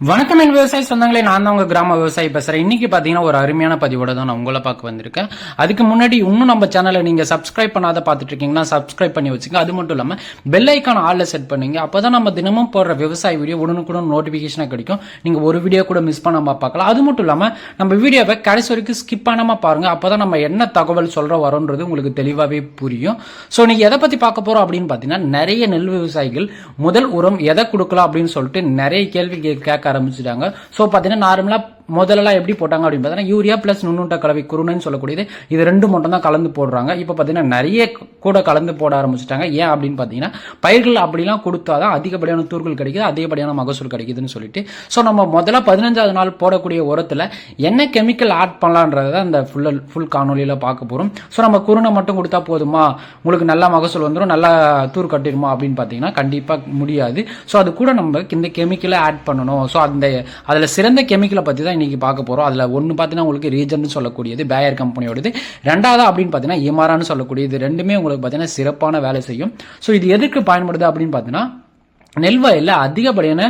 வணக்கம் என் விவசாய சொந்தங்களே நான் தான் உங்க கிராம விவசாயி பேசுறேன். இன்னைக்கு பாத்தீங்கன்னா ஒரு அருமையான பதிவோட தான் நான் உங்களை பார்க்க வந்திருக்கேன். அதுக்கு முன்னாடி இன்னும் நம்ம சேனலை நீங்க சப்ஸ்கிரைப் பண்ணாத பார்த்துட்டு இருக்கீங்கன்னா சப்ஸ்கிரைப் பண்ணி வச்சுங்க அது மட்டும் இல்லாம பெல் ஐக்கான ஆல்ல செட் பண்ணுங்க. அப்பதான் நம்ம தினமும் போடுற விவசாய வீடியோ உடனுக்குடன் நோட்டிபிகேஷனா கிடைக்கும். நீங்க ஒரு வீடியோ கூட மிஸ் பண்ணாம பார்க்கலாம். அது மட்டும் இல்லாம நம்ம வீடியோவை கடைசி வரைக்கும் ஸ்கிப் பண்ணாம பாருங்க. அப்பதான் நம்ம என்ன தகவல் சொல்ற வரோன்றது உங்களுக்கு தெளிவாவே புரியும். சோ நீங்க எதை பத்தி பார்க்க போறோம் அப்படின்னு பாத்தீங்கன்னா நிறைய நெல் விவசாயிகள் முதல் உரம் எதை கொடுக்கலாம் அப்படின்னு சொல்லிட்டு நிறைய கேள்வி கேட்க ஆரம்பிச்சிட்டாங்க. ஸோ பார்த்தீங்கன்னா நார்மலாக முதல்லலாம் எப்படி போட்டாங்க அப்படின்னு பார்த்தீங்கன்னா யூரியா ப்ளஸ் நுண்ணுட்ட கலவை குருணைன்னு சொல்லக்கூடியது. இது ரெண்டு மட்டும் தான் கலந்து போடுறாங்க. இப்போ பார்த்தீங்கன்னா நிறைய கூட கலந்து போட ஆரம்பிச்சிட்டாங்க. ஏன் அப்படின்னு பார்த்தீங்கன்னா பயிர்கள் அப்படிலாம் கொடுத்தா தான் அதிகப்படியான தூர்கள் கிடைக்குது அதிகப்படியான மகசூல் கிடைக்குதுன்னு சொல்லிட்டு. ஸோ நம்ம முதல்ல பதினஞ்சாவது நாள் போடக்கூடிய உரத்தில் என்ன கெமிக்கல் ஆட் பண்ணலான்றத அந்த ஃபுல் ஃபுல் காணொலியில் பார்க்க போகிறோம் ஸோ நம்ம குருணை மட்டும் கொடுத்தா போதுமா? உங்களுக்கு நல்லா மகசூல் வந்துடும் நல்லா தூர் கட்டிடுமா அப்படின்னு பார்த்தீங்கன்னா கண்டிப்பாக முடியாது. ஸோ அது கூட நம்ம இந்த கெமிக்கலை ஆட் பண்ணணும். ஸோ அந்த அதில் சிறந்த கெமிக்கலை பற்றி தான் இன்னைக்கு பார்க்க போகிறோம் அதில் ஒன்று பார்த்தீங்கன்னா உங்களுக்கு ரீஜன் சொல்லக்கூடியது பேயர் கம்பெனியோடது ரெண்டாவது அப்படின்னு பார்த்தீங்கன்னா இமாரான்னு சொல்லக்கூடியது. ரெண்டுமே உங்களுக்கு பார்த்தீங்கன்னா சிறப்பான வேலை செய்யும். ஸோ இது எதுக்கு பயன்படுது அப்படின்னு பார்த்தீங்கன்னா நெல் வயலில் அதிகப்படியான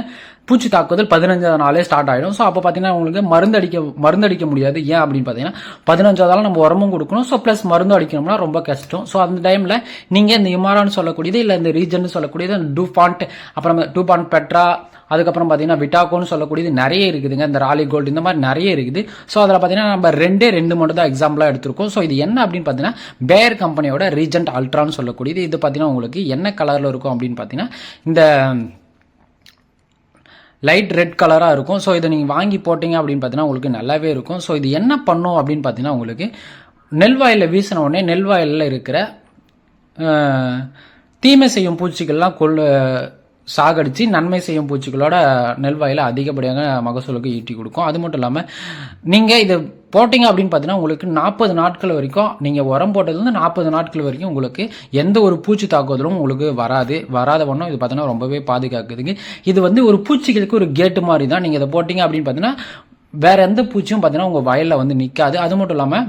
பூச்சி தாக்குதல் பதினஞ்சாவது நாளே ஸ்டார்ட் ஆகிடும் ஸோ அப்போ பார்த்தீங்கன்னா உங்களுக்கு மருந்து அடிக்க மருந்து அடிக்க முடியாது. ஏன் அப்படின்னு பார்த்தீங்கன்னா பதினஞ்சாவது நாள் நம்ம உரமும் கொடுக்கணும். ஸோ ப்ளஸ் மருந்து அடிக்கணும்னா ரொம்ப கஷ்டம். ஸோ அந்த டைமில் நீங்கள் இந்த இமாரான்னு சொல்லக்கூடியது இல்லை இந்த ரீஜன் சொல்லக்கூடியது டூ பாண்ட் அப்புறம் டூ பாண்ட் பெட்ரா அதுக்கப்புறம் பார்த்தீங்கன்னா விட்டாக்கோன்னு சொல்லக்கூடியது நிறைய இருக்குதுங்க. இந்த ராலி கோல்டு இந்த மாதிரி நிறைய இருக்குது. ஸோ அதில் பார்த்தீங்கன்னா நம்ம ரெண்டே ரெண்டு மட்டும் தான் எக்ஸாம்பிளாக எடுத்திருக்கோம். ஸோ இது என்ன அப்படின்னு பார்த்தீங்கன்னா பேர் கம்பெனியோட ரீஜென்ட் அல்ட்ரான்னு சொல்லக்கூடியது. இது பார்த்தீங்கன்னா உங்களுக்கு என்ன கலரில் இருக்கும் அப்படின்னு பார்த்தீங்கன்னா இந்த லைட் ரெட் கலராக இருக்கும். ஸோ இதை நீங்கள் வாங்கி போட்டீங்க அப்படின்னு பார்த்தீங்கன்னா உங்களுக்கு நல்லாவே இருக்கும். ஸோ இது என்ன பண்ணும் அப்படின்னு பார்த்தீங்கன்னா உங்களுக்கு நெல் வாயிலில் வீசின உடனே நெல் வாயிலில் இருக்கிற தீமை செய்யும் பூச்சிகள்லாம் கொள்ள சாகடிச்சு நன்மை செய்யும் பூச்சிகளோட நெல் வாயில் அதிகப்படியாக மகசூலுக்கு ஈட்டி கொடுக்கும். அது மட்டும் இல்லாமல் நீங்கள் இதை போட்டிங்க அப்படின்னு பார்த்தீங்கன்னா உங்களுக்கு நாற்பது நாட்கள் வரைக்கும் நீங்கள் உரம் போட்டது வந்து நாற்பது நாட்கள் வரைக்கும் உங்களுக்கு எந்த ஒரு பூச்சி தாக்குதலும் உங்களுக்கு வராது. வராத ஒன்றும் இது பார்த்தீங்கன்னா ரொம்பவே பாதுகாக்குதுங்க. இது வந்து ஒரு பூச்சிகளுக்கு ஒரு கேட்டு மாதிரி தான். நீங்கள் இதை போட்டிங்க அப்படின்னு பார்த்தீங்கன்னா வேற எந்த பூச்சியும் பார்த்தீங்கன்னா உங்கள் வயலில் வந்து நிற்காது அது மட்டும் இல்லாமல்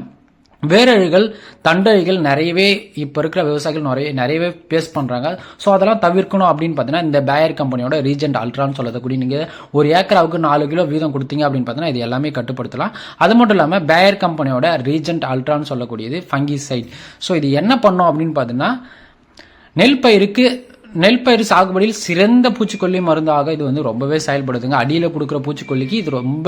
வேரழிகள் தண்டழிகள் நிறையவே இப்போ இருக்கிற விவசாயிகள் நிறைய நிறையவே பேஸ் பண்ணுறாங்க ஸோ அதெல்லாம் தவிர்க்கணும் அப்படின்னு பார்த்தீங்கன்னா இந்த பேயர் கம்பெனியோட ரீஜென்ட் அல்ட்ரான்னு சொல்லக்கூடிய நீங்கள் ஒரு ஏக்கராவுக்கு நாலு கிலோ வீதம் கொடுத்தீங்க அப்படின்னு பார்த்தீங்கன்னா இது எல்லாமே கட்டுப்படுத்தலாம். அது மட்டும் இல்லாமல் பேயர் கம்பெனியோட ரீஜென்ட் அல்ட்ரான்னு சொல்லக்கூடியது ஃபங்கி சைட் ஸோ இது என்ன பண்ணோம் அப்படின்னு பார்த்தீங்கன்னா நெல் பயிருக்கு நெல் பயிர் சாகுபடியில் சிறந்த பூச்சிக்கொல்லி மருந்தாக இது வந்து ரொம்பவே செயல்படுதுங்க. அடியில் கொடுக்குற பூச்சிக்கொல்லிக்கு இது ரொம்ப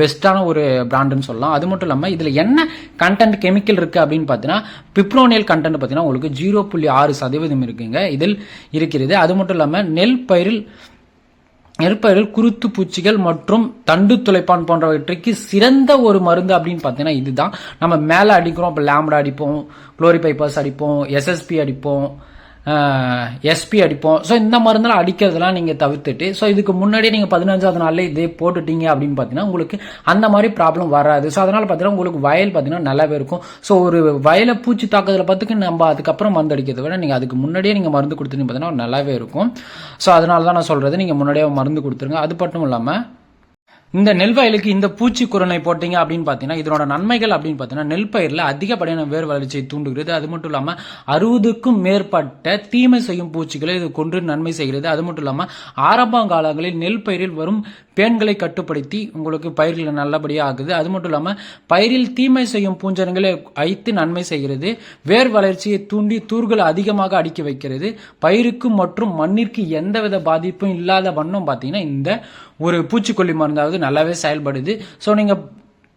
பெஸ்ட்டான ஒரு பிராண்டுன்னு சொல்லலாம். அது மட்டும் இல்லாமல் இதில் என்ன கண்டென்ட் கெமிக்கல் இருக்குது அப்படின்னு பார்த்தீங்கன்னா பிப்ரோனியல் கண்டென்ட் பார்த்தீங்கன்னா உங்களுக்கு ஜீரோ புள்ளி ஆறு சதவீதம் இருக்குங்க. இதில் இருக்கிறது. அது மட்டும் இல்லாமல் நெல் பயிரில் நெற்பயிரில் குருத்து பூச்சிகள் மற்றும் தண்டு துளைப்பான் போன்றவற்றுக்கு சிறந்த ஒரு மருந்து அப்படின்னு பார்த்தீங்கன்னா இதுதான். நம்ம மேலே அடிக்கிறோம் இப்போ லேம்டா அடிப்போம் குளோரிபைப்பர்ஸ் அடிப்போம் எஸ்எஸ்பி அடிப்போம் எஸ்பி அடிப்போம். ஸோ இந்த மருந்தெல்லாம் அடிக்கிறதெல்லாம் நீங்கள் தவிர்த்துட்டு ஸோ இதுக்கு முன்னாடியே நீங்கள் பதினஞ்சாவது நாளில் இதே போட்டுட்டீங்க அப்படின்னு பார்த்தீங்கன்னா உங்களுக்கு அந்த மாதிரி ப்ராப்ளம் வராது. ஸோ அதனால் பார்த்தீங்கன்னா உங்களுக்கு வயல் பார்த்தீங்கன்னா நல்லாவே இருக்கும். ஸோ ஒரு வயலை பூச்சி தாக்குதலை பார்த்துக்கு நம்ம அதுக்கப்புறம் மருந்து அடிக்கிறத விட நீங்கள் அதுக்கு முன்னாடியே நீங்கள் மருந்து கொடுத்துட்டு பார்த்தீங்கன்னா நல்லாவே இருக்கும். ஸோ அதனால தான் நான் சொல்கிறது நீங்கள் முன்னாடியே மருந்து கொடுத்துருங்க. அது மட்டும் இல்லாமல் இந்த நெல் வயலுக்கு இந்த பூச்சி போட்டீங்க அப்படின்னு பார்த்தீங்கன்னா இதனோட நன்மைகள் அப்படின்னு பார்த்தீங்கன்னா நெல் பயிரில் அதிகப்படியான வேர் வளர்ச்சியை தூண்டுகிறது. அது மட்டும் இல்லாமல் அறுபதுக்கும் மேற்பட்ட தீமை செய்யும் பூச்சிகளை இது கொன்று நன்மை செய்கிறது. அது மட்டும் இல்லாமல் ஆரம்ப காலங்களில் நெல் பயிரில் வரும் பேன்களை கட்டுப்படுத்தி உங்களுக்கு பயிர்கள் நல்லபடியாக ஆகுது. அது மட்டும் இல்லாமல் பயிரில் தீமை செய்யும் பூஞ்சனங்களை அழித்து நன்மை செய்கிறது. வேர் வளர்ச்சியை தூண்டி தூர்கள் அதிகமாக அடுக்கி வைக்கிறது. பயிருக்கு மற்றும் மண்ணிற்கு எந்தவித பாதிப்பும் இல்லாத வண்ணம் பார்த்தீங்கன்னா இந்த ஒரு பூச்சிக்கொல்லி மருந்தாவது நல்லாவே செயல்படுது. ஸோ நீங்கள்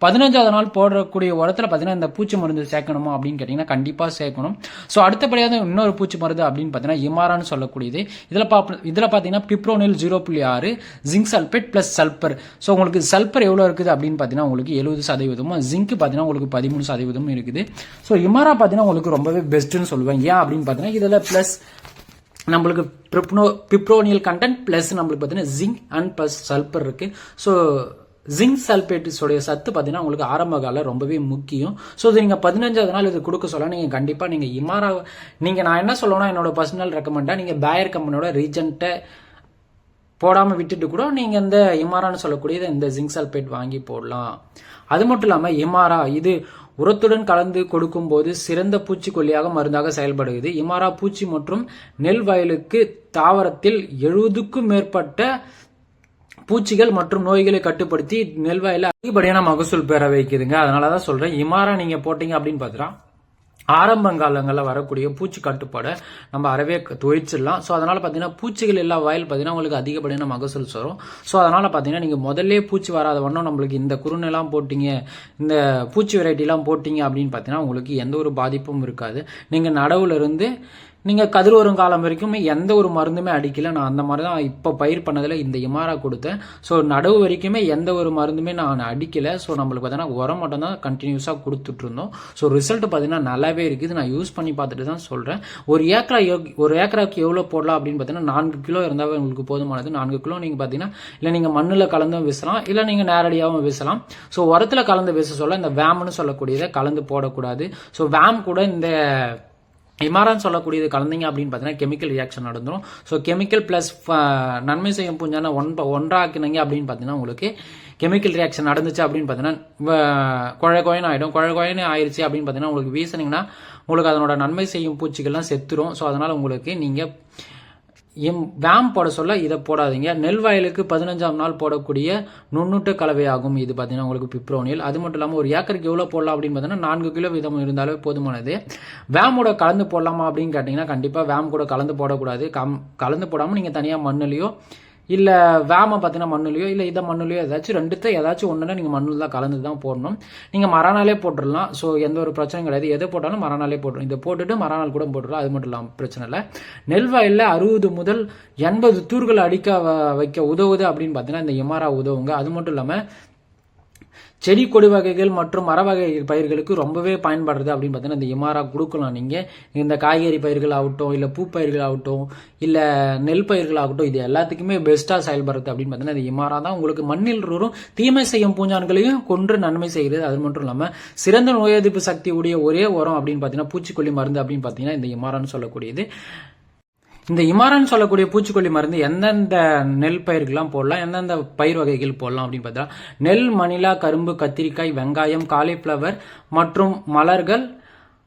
பதினஞ்சாவது நாள் போடக்கூடிய உரத்தில் பார்த்தீங்கன்னா இந்த பூச்சி மருந்து சேர்க்கணுமா அப்படின்னு கேட்டிங்கன்னா கண்டிப்பாக சேர்க்கணும். ஸோ அடுத்தபடியாக இன்னொரு பூச்சி மருந்து அப்படின்னு பார்த்தீங்கன்னா இமாரான்னு சொல்லக்கூடியது. இதில் பா இதில் பார்த்தீங்கன்னா பிப்ரோனில் ஜீரோ புள்ளி ஆறு zinc sulphate plus sulphur so உங்களுக்கு சல்பர் எவ்வளோ இருக்குது அப்படின்னு பார்த்தீங்கன்னா உங்களுக்கு எழுபது சதவீதமும் ஜிங்க் பார்த்தீங்கன்னா உங்களுக்கு பதிமூணு சதவீதமும் இருக்குது. ஸோ இமாரா பார்த்தீங்கன்னா உங்களுக்கு ரொம்பவே பெஸ்ட்டுன்னு சொல்லுவேன். ஏன் அப்படின்னு பார்த்தீங்கன்னா இதில் ப்ளஸ் நம்மளுக்கு பிப்னோ பிப்ரோனியல் கண்டென்ட் ப்ளஸ் நம்மளுக்கு பார்த்தீங்கன்னா ஜிங்க் அண்ட் ப்ளஸ் சல்பர் இருக்குது ஸோ ஜிங்க் சல்பேட்ஸோடைய சத்து பார்த்தீங்கன்னா உங்களுக்கு ஆரம்ப காலம் ரொம்பவே முக்கியம். ஸோ இது நீங்கள் பதினஞ்சாவது நாள் இது கொடுக்க சொல்ல நீங்கள் கண்டிப்பாக நீங்கள் இமாரா நீங்கள் நான் என்ன சொல்லணும்னா என்னோட பர்சனல் ரெக்கமெண்டாக நீங்கள் பேயர் கம்பெனியோட ரீஜென்ட்டை போடாமல் விட்டுட்டு கூட நீங்கள் இந்த இமாரான்னு சொல்லக்கூடியது இந்த ஜிங்க் சல்பேட் வாங்கி போடலாம். அது மட்டும் இல்லாமல் இமாரா இது உரத்துடன் கலந்து கொடுக்கும்போது சிறந்த பூச்சிக்கொல்லியாக மருந்தாக செயல்படுகிறது. இமாரா பூச்சி மற்றும் நெல் வயலுக்கு தாவரத்தில் எழுபதுக்கும் மேற்பட்ட பூச்சிகள் மற்றும் நோய்களை கட்டுப்படுத்தி நெல்வாயில் அதிகப்படியான மகசூல் பெற வைக்குதுங்க. அதனாலதான் சொல்றேன் இமாரா நீங்க போட்டீங்க அப்படின்னு பார்த்தா ஆரம்ப காலங்களில் வரக்கூடிய பூச்சி கட்டுப்பாடை நம்ம அறவே துவைச்சிடலாம் ஸோ அதனால் பார்த்தீங்கன்னா பூச்சிகள் எல்லா வயல் பார்த்தீங்கன்னா உங்களுக்கு அதிகப்படியான மகசூல் வரும் ஸோ அதனால் பார்த்தீங்கன்னா நீங்கள் முதல்ல பூச்சி வராத வண்ணம் நம்மளுக்கு இந்த குருணெல்லாம் போட்டீங்க இந்த பூச்சி வெரைட்டிலாம் போட்டீங்க அப்படின்னு பார்த்தீங்கன்னா உங்களுக்கு எந்த ஒரு பாதிப்பும் இருக்காது. நீங்கள் நடவுல இருந்து நீங்கள் கதிர் வரும் காலம் வரைக்குமே எந்த ஒரு மருந்துமே அடிக்கல. நான் அந்த மாதிரி தான் இப்போ பயிர் பண்ணதில் இந்த இமாரா கொடுத்தேன். ஸோ நடவு வரைக்குமே எந்த ஒரு மருந்துமே நான் அடிக்கலை. ஸோ நம்மளுக்கு பார்த்தீங்கன்னா உரம் மட்டும் தான் கண்டினியூஸாக கொடுத்துட்ருந்தோம் ஸோ ரிசல்ட் பார்த்தீங்கன்னா நல்லாவே இருக்குது. நான் யூஸ் பண்ணி பார்த்துட்டு தான் சொல்கிறேன் ஒரு ஏக்கரா ஒரு ஏக்கராக்கு எவ்வளோ போடலாம் அப்படின்னு பார்த்தீங்கன்னா நான்கு கிலோ இருந்தாவே உங்களுக்கு போதுமானது. நான்கு கிலோ நீங்கள் பார்த்தீங்கன்னா இல்லை நீங்கள் மண்ணில் கலந்தும் வீசலாம் இல்லை நீங்கள் நேரடியாகவும் வீசலாம். ஸோ உரத்தில் கலந்து வீச சொல்ல இந்த வேம்னு சொல்லக்கூடியதை கலந்து போடக்கூடாது. ஸோ வேம் கூட இந்த இமாரான் சொல்லக்கூடியது கலந்தீங்க அப்படின்னு பார்த்தீங்கன்னா கெமிக்கல் ரியாக்ஷன் நடந்துரும். ஸோ கெமிக்கல் ப்ளஸ் நன்மை செய்யும் பூஞ்சான ஒன் ஒன்றாக்கினீங்க அப்படின்னு பார்த்தீங்கன்னா உங்களுக்கு கெமிக்கல் ரியாக்ஷன் நடந்துச்சு அப்படின்னு பார்த்தீங்கன்னா குழ குழன்னு ஆகிடும் குழ குழன்னு ஆயிடுச்சு அப்படின்னு பார்த்தீங்கன்னா உங்களுக்கு வீசினீங்கன்னா உங்களுக்கு அதனோட நன்மை செய்யும் பூச்சிகள்லாம் செத்துரும். ஸோ அதனால் உங்களுக்கு நீங்கள் எம் வேம் போட சொல்ல இதை போடாதீங்க. நெல் வயலுக்கு பதினஞ்சாம் நாள் போடக்கூடிய நுண்ணூட்ட கலவையாகும். இது பார்த்தீங்கன்னா உங்களுக்கு பிப்ரோனியல் அது மட்டும் இல்லாமல் ஒரு ஏக்கருக்கு எவ்வளோ போடலாம் அப்படின்னு பார்த்தீங்கன்னா நான்கு கிலோ வீதம் இருந்தாலே போதுமானது. வேமோட கலந்து போடலாமா அப்படின்னு கேட்டிங்கன்னா கண்டிப்பாக வேம் கூட கலந்து போடக்கூடாது. கம் கலந்து போடாமல் நீங்கள் தனியாக மண்ணிலையோ இல்லை வேமை பார்த்தீங்கன்னா மண்ணுலையோ இல்லை இதை மண்ணுலையோ ஏதாச்சும் ரெண்டுத்தை ஏதாச்சும் ஒன்றுனா நீங்கள் மண்ணில் தான் கலந்து தான் போடணும். நீங்கள் மரநாளே போட்டுடலாம் ஸோ எந்த ஒரு பிரச்சனையும் கிடையாது. எதை போட்டாலும் மரநாளே போட்டுரும் இதை போட்டுட்டு மரநாள் கூட போட்டுடலாம் அது மட்டும் இல்லாமல் பிரச்சனை இல்லை. நெல் வயலில் அறுபது முதல் எண்பது தூர்கள் அடிக்க வ- வைக்க உதவுது அப்படின்னு பார்த்தீங்கன்னா இந்த எம்ஆர்ஆ உதவுங்க. அது மட்டும் இல்லாமல் செடி கொடி வகைகள் மற்றும் மர வகை பயிர்களுக்கு ரொம்பவே பயன்படுறது அப்படின்னு பார்த்தீங்கன்னா இந்த இமாரா கொடுக்கலாம் நீங்கள் இந்த காய்கறி பயிர்கள் ஆகட்டும் இல்லை பூ பயிர்கள் ஆகட்டும் இல்லை நெல் பயிர்கள் ஆகட்டும் இது எல்லாத்துக்குமே பெஸ்ட்டாக செயல்படுறது அப்படின்னு பார்த்தீங்கன்னா இந்த இமாரா தான் உங்களுக்கு மண்ணில் வரும் தீமை செய்யும் பூஞ்சான்களையும் கொன்று நன்மை செய்கிறது. அது மட்டும் இல்லாமல் சிறந்த நோய் எதிர்ப்பு சக்தி உடைய ஒரே உரம் அப்படின்னு பார்த்தீங்கன்னா பூச்சிக்கொல்லி மருந்து அப்படின்னு பார்த்தீங்கன்னா இந்த இமாரான்னு சொல்லக்கூடியது. இந்த இமாரான்னு சொல்லக்கூடிய பூச்சிக்கொல்லி மருந்து எந்தெந்த நெல் பயிர்கள்லாம் போடலாம் எந்தெந்த பயிர் வகைகள் போடலாம் அப்படின்னு பார்த்தா நெல் மணிலா கரும்பு கத்திரிக்காய் வெங்காயம் காலிஃப்ளவர் மற்றும் மலர்கள்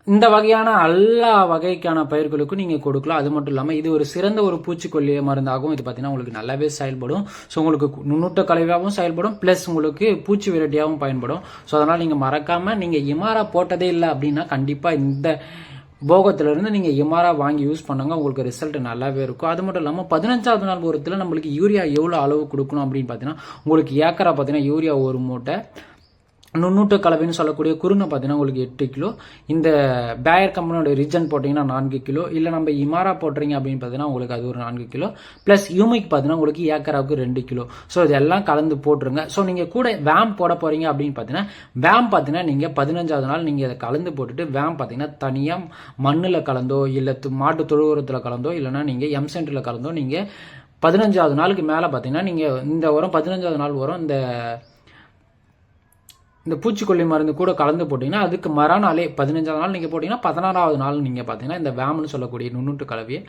இந்த வகையான எல்லா வகைக்கான பயிர்களுக்கும் நீங்கள் கொடுக்கலாம். அது மட்டும் இல்லாமல் இது ஒரு சிறந்த ஒரு பூச்சிக்கொல்லி மருந்தாகவும் இது பார்த்தீங்கன்னா உங்களுக்கு நல்லாவே செயல்படும். ஸோ உங்களுக்கு நுண்ணூட்ட கலவையாகவும் செயல்படும் ப்ளஸ் உங்களுக்கு பூச்சி விரட்டியாகவும் பயன்படும். ஸோ அதனால் நீங்கள் மறக்காமல் நீங்கள் இமாரா போட்டதே இல்லை அப்படின்னா கண்டிப்பாக இந்த போகத்திலிருந்து நீங்கள் நீங்க வாங்கி யூஸ் பண்ணுங்க உங்களுக்கு ரிசல்ட் நல்லாவே இருக்கும். அது மட்டும் இல்லாமல் பதினஞ்சாவது நாள் உரத்தில் நம்மளுக்கு யூரியா எவ்வளோ அளவு கொடுக்கணும் அப்படின்னு பார்த்தீங்கன்னா உங்களுக்கு ஏக்கரா பார்த்தீங்கன்னா யூரியா ஒரு மூட்டை நுண்ணூட்ட கலவைன்னு சொல்லக்கூடிய குருணை பார்த்தீங்கன்னா உங்களுக்கு எட்டு கிலோ. இந்த பேயர் கம்பெனியோட ரிஜன் போட்டிங்கன்னா நான்கு கிலோ. இல்லை நம்ம இமாரா போட்டுறீங்க அப்படின்னு பார்த்தீங்கன்னா உங்களுக்கு அது ஒரு நான்கு கிலோ. ப்ளஸ் யூமிக் பார்த்தீங்கன்னா உங்களுக்கு ஏக்கராவுக்கு ரெண்டு கிலோ. ஸோ இதெல்லாம் கலந்து போட்டுருங்க. ஸோ நீங்கள் கூட வேம் போட போகிறீங்க அப்படின்னு பார்த்தீங்கன்னா வேம் பார்த்தீங்கன்னா நீங்கள் பதினஞ்சாவது நாள் நீங்கள் இதை கலந்து போட்டுட்டு வேம் பார்த்தீங்கன்னா தனியாக மண்ணில் கலந்தோ இல்லை மாட்டு தொழுவுரத்தில் கலந்தோ இல்லைன்னா நீங்கள் எம் சென்டரில் கலந்தோ நீங்கள் பதினஞ்சாவது நாளுக்கு மேலே பார்த்தீங்கன்னா நீங்கள் இந்த உரம் பதினஞ்சாவது நாள் உரம் இந்த இந்த பூச்சிக்கொல்லி மருந்து கூட கலந்து போட்டிங்கன்னா அதுக்கு மறுநாளே பதினஞ்சாவது நாள். நீங்கள் போட்டிங்கன்னா பதினாறாவது நாள் நீங்கள் பார்த்தீங்கன்னா இந்த வேம்னு சொல்லக்கூடிய நுண்ணுட்டு கலவையை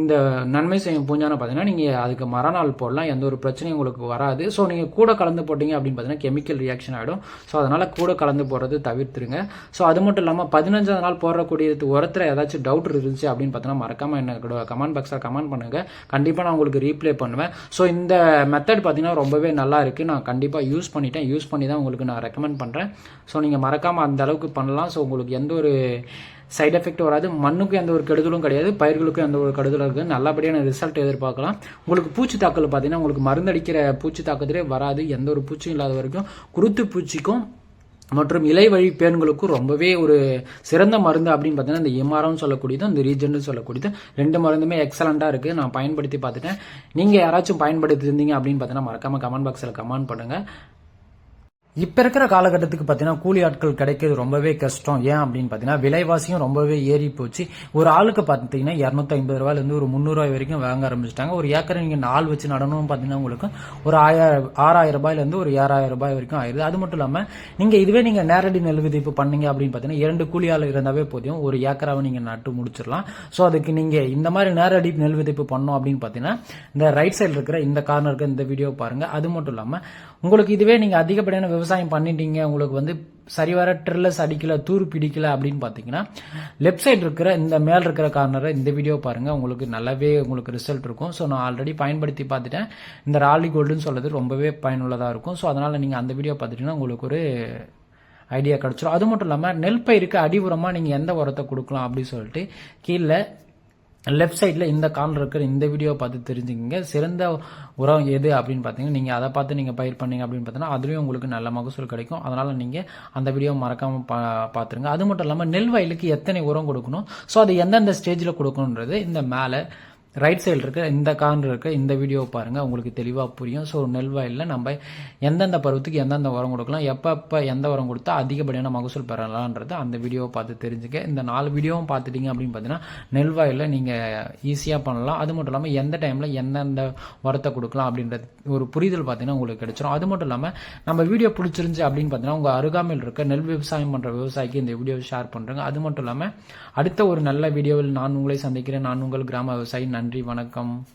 இந்த நன்மை செய்யும் பூஞ்சான பார்த்தீங்கன்னா நீங்கள் அதுக்கு மறுநாள் போடலாம். எந்த ஒரு பிரச்சனையும் உங்களுக்கு வராது. ஸோ நீங்கள் கூட கலந்து போட்டிங்க அப்படின்னு பார்த்தீங்கன்னா கெமிக்கல் ரியாக்ஷன் ஆகிடும் ஸோ அதனால் கூட கலந்து போடுறது தவிர்த்துருங்க. ஸோ அது மட்டும் இல்லாமல் பதினஞ்சாவது நாள் போடக்கூடிய உரத்தில் ஏதாச்சும் டவுட் இருந்துச்சு அப்படின்னு பார்த்தீங்கன்னா மறக்காமல் என்ன கமெண்ட் பாக்ஸில் கமெண்ட் பண்ணுங்கள் கண்டிப்பாக நான் உங்களுக்கு ரீப்ளே பண்ணுவேன். ஸோ இந்த மெத்தட் பார்த்தீங்கன்னா ரொம்பவே நல்லா இருக்குது நான் கண்டிப்பாக யூஸ் பண்ணிட்டேன். யூஸ் பண்ணி தான் உங்களுக்கு நான் ரெக்கமெண்ட் பண்ணுறேன் ஸோ நீங்கள் மறக்காமல் அந்த அளவுக்கு பண்ணலாம். ஸோ உங்களுக்கு எந்த ஒரு சைட் எஃபெக்ட் வராது. மண்ணுக்கும் எந்த ஒரு கெடுதலும் கிடையாது. பயிர்களுக்கும் எந்த ஒரு கெடுதலும் இருக்குது. நல்லபடியான ரிசல்ட் எதிர்பார்க்கலாம். உங்களுக்கு பூச்சி தாக்கல் பார்த்தீங்கன்னா உங்களுக்கு மருந்தடிக்கிற பூச்சி தாக்கத்திலே வராது. எந்த ஒரு பூச்சியும் இல்லாத வரைக்கும். குருத்து பூச்சிக்கும் மற்றும் இலை வழி பேன்களுக்கும் ரொம்பவே ஒரு சிறந்த மருந்து அப்படின்னு பார்த்தீங்கன்னா இந்த எம்ஆர்னு சொல்லக்கூடியது இந்த ரீஜன் சொல்லக்கூடியது. ரெண்டு மருந்துமே எக்ஸலண்ட்டாக இருக்குது நான் பயன்படுத்தி பார்த்துட்டேன். நீங்கள் யாராச்சும் பயன்படுத்தி இருந்தீங்க அப்படின்னு பார்த்தீங்கன்னா மறக்காமல் கமெண்ட் பாக்ஸில் கமெண்ட் பண்ணுங்கள் இப்ப இருக்கிற காலகட்டத்துக்கு பார்த்தீங்கன்னா கூலி ஆட்கள் கிடைக்கிறது ரொம்பவே கஷ்டம். ஏன் அப்படின்னு பார்த்தீங்கன்னா விலைவாசியும் ரொம்பவே ஏறி போச்சு. ஒரு ஆளுக்கு பார்த்தீங்கன்னா இரநூத்தி ஐம்பது ரூபாயிலேருந்து ஒரு முந்நூறுரூவா வரைக்கும் வாங்க ஆரம்பிச்சிட்டாங்க. ஒரு ஏக்கரை நீங்கள் நாள் வச்சு நடணும் பார்த்தீங்கன்னா உங்களுக்கு ஒரு ஆயிரம் ஆறாயிரம் ரூபாயிலேருந்து ஒரு ஏழாயிரம் ரூபாய் வரைக்கும் ஆயிடுது அது மட்டும் இல்லாமல் நீங்கள் இதுவே நீங்கள் நேரடி நெல் விதிப்பு பண்ணீங்க அப்படின்னு பார்த்தீங்கன்னா இரண்டு கூலி ஆள் இருந்தாவே போதும். ஒரு ஏக்கராவை நீங்கள் நட்டு முடிச்சிடலாம். ஸோ அதுக்கு நீங்கள் இந்த மாதிரி நேரடி நெல் விதிப்பு பண்ணோம் அப்படின்னு பார்த்தீங்கன்னா இந்த ரைட் சைடு இருக்கிற இந்த கார்னருக்கு இந்த வீடியோ பாருங்க. அது மட்டும் இல்லாமல் உங்களுக்கு இதுவே நீங்கள் அதிகப்படியான விவசாயம் பண்ணிட்டீங்க உங்களுக்கு வந்து சரிவர ட்ரில்லஸ் அடிக்கல தூர் பிடிக்கல அப்படின்னு பார்த்தீங்கன்னா லெஃப்ட் சைடு இருக்கிற இந்த மேல் இருக்கிற கார்னரை இந்த வீடியோ பாருங்கள் உங்களுக்கு நல்லாவே உங்களுக்கு ரிசல்ட் இருக்கும். ஸோ நான் ஆல்ரெடி பயன்படுத்தி பார்த்துட்டேன். இந்த ராலி கோல்டுன்னு சொல்கிறது ரொம்பவே பயனுள்ளதாக இருக்கும். ஸோ அதனால் நீங்கள் அந்த வீடியோ பார்த்துட்டீங்கன்னா உங்களுக்கு ஒரு ஐடியா கிடச்சிரும். அது மட்டும் இல்லாமல் நெல் பயிருக்கு அடி உரமாக நீங்கள் எந்த உரத்தை கொடுக்கலாம் அப்படின்னு சொல்லிட்டு கீழே லெஃப்ட் சைடில் இந்த கார்னர் இருக்கிற இந்த வீடியோ பார்த்து தெரிஞ்சுக்கிங்க. சிறந்த உரம் எது அப்படின்னு பார்த்தீங்கன்னா நீங்கள் அதை பார்த்து நீங்கள் பயிர் பண்ணீங்க அப்படின்னு பார்த்தீங்கன்னா அதுலேயும் உங்களுக்கு நல்ல மகசூல் கிடைக்கும். அதனால் நீங்கள் அந்த வீடியோ மறக்காமல் பா பார்த்துருங்க. அது மட்டும் இல்லாமல் நெல் வயலுக்கு எத்தனை உரம் கொடுக்கணும்? ஸோ அது எந்தெந்த ஸ்டேஜில் கொடுக்கணுன்றது இந்த மேலே ரைட் சைடில் இருக்க இந்த கார்னர் இருக்க இந்த வீடியோ பாருங்கள் உங்களுக்கு தெளிவாக புரியும். ஸோ நெல் வயலில் நம்ம எந்தெந்த பருவத்துக்கு எந்தெந்த உரம் கொடுக்கலாம் எப்பப்போ எந்த உரம் கொடுத்தா அதிகப்படியான மகசூல் பெறலான்றது அந்த வீடியோவை பார்த்து தெரிஞ்சுக்க. இந்த நாலு வீடியோவும் பார்த்துட்டீங்க அப்படின்னு பார்த்தீங்கன்னா நெல் வயலில் நீங்கள் ஈஸியாக பண்ணலாம். அது மட்டும் இல்லாமல் எந்த டைமில் எந்தெந்த உரத்தை கொடுக்கலாம் அப்படின்றது ஒரு புரிதல் பார்த்தீங்கன்னா உங்களுக்கு கிடைச்சிரும். அது மட்டும் இல்லாமல் நம்ம வீடியோ பிடிச்சிருந்துச்சு அப்படின்னு பார்த்தீங்கன்னா உங்கள் அருகாமையில் இருக்க நெல் விவசாயம் பண்ணுற விவசாயிக்கு இந்த வீடியோவை ஷேர் பண்ணுறேங்க அது மட்டும் இல்லாமல் அடுத்த ஒரு நல்ல வீடியோவில் நான் உங்களை சந்திக்கிறேன். நான் உங்கள் கிராம விவசாயி. நன்றி வணக்கம்.